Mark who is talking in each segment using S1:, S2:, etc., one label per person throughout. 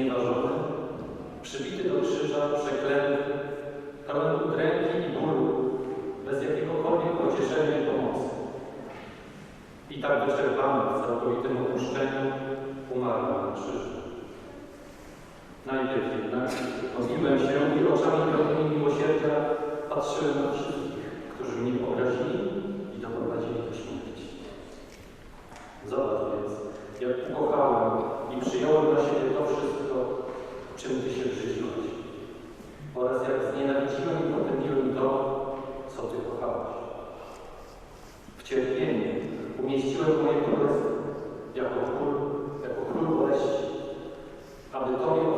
S1: znieważony, przybity do krzyża, przeklęty, pełen udręki i bólu, bez jakiegokolwiek pocieszenia i pomocy. I tak wyczerpany w całkowitym opuszczeniu umarł na krzyżu. Najpierw jednak modliłem się i oczami pełnymi miłosierdzia patrzyłem na wszystkich, którzy mnie obrazili i doprowadzili do śmierci. Zobacz więc, jak ukochałem i przyjąłem na siebie czym Ty się brzydziłeś oraz jak znienawidziłem i potępiłem to, co Ty kochałeś. W cierpieniu umieściłem moje królestwo jako król, jako król boleści, aby Tobie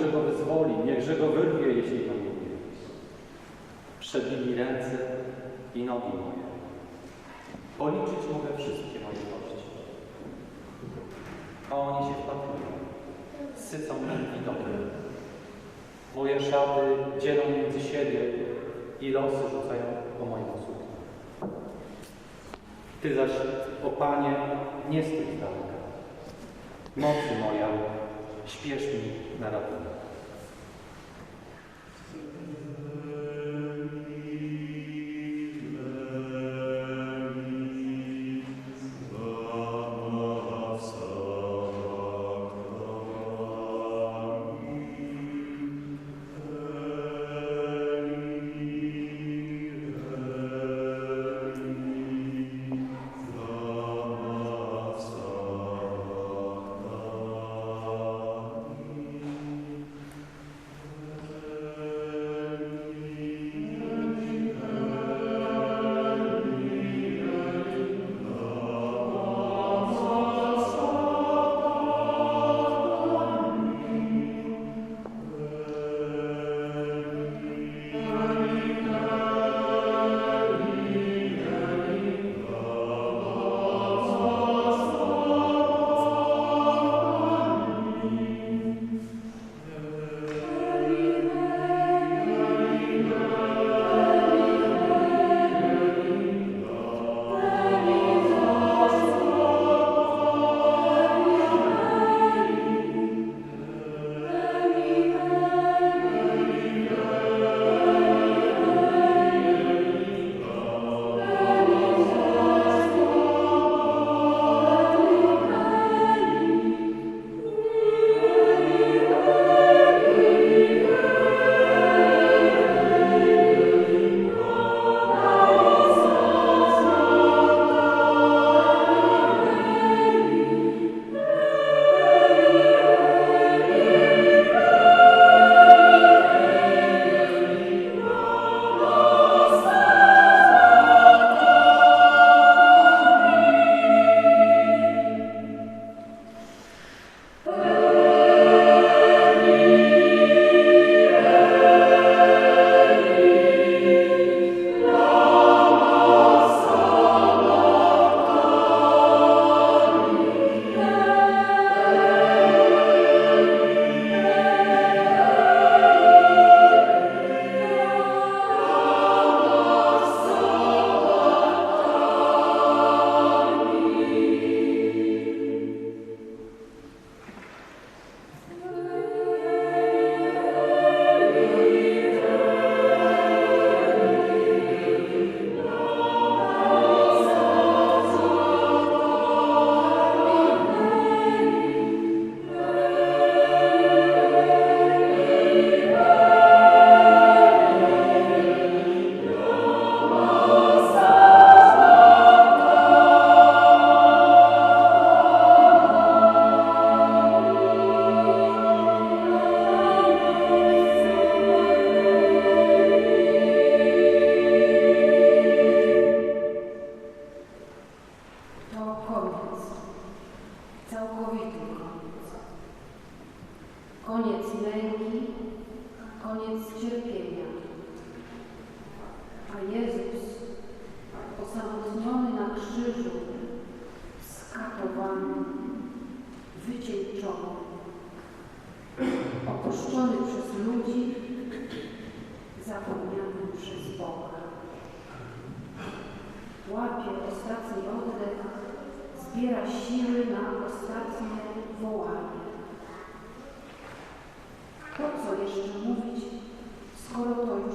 S1: Niechże go wyzwoli, niechże go wyrwie, jeśli go nie wie. Przebili ręce i nogi moje. Policzyć mogę wszystkie moje kości. A oni się wpatrują, sycą mnie widokiem. Moje szaty dzielą między siebie i losy rzucają po moim suknię. Ty zaś, o Panie, nie stój z daleka. Mocy moja, śpiesz mi na ratunek.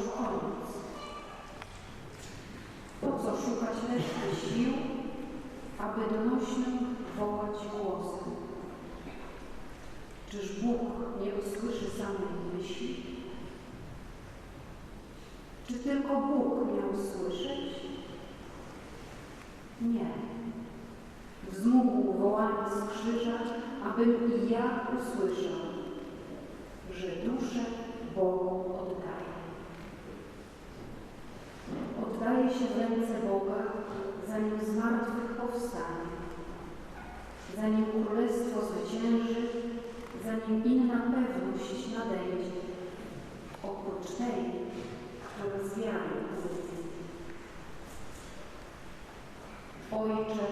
S2: już koniec. Po co szukać reszty sił, aby donośnym wołać głosem? Czyż Bóg nie usłyszy samej myśli? Czy tylko Bóg miał słyszeć? Nie. Wzmógł wołanie z krzyża, abym i ja usłyszał, że duszę Bogu oddam. Oddaje się w ręce Boga, zanim z martwych powstanie, zanim królestwo zwycięży, zanim inna pewność nadejdzie, oprócz tej, która z. Ojcze,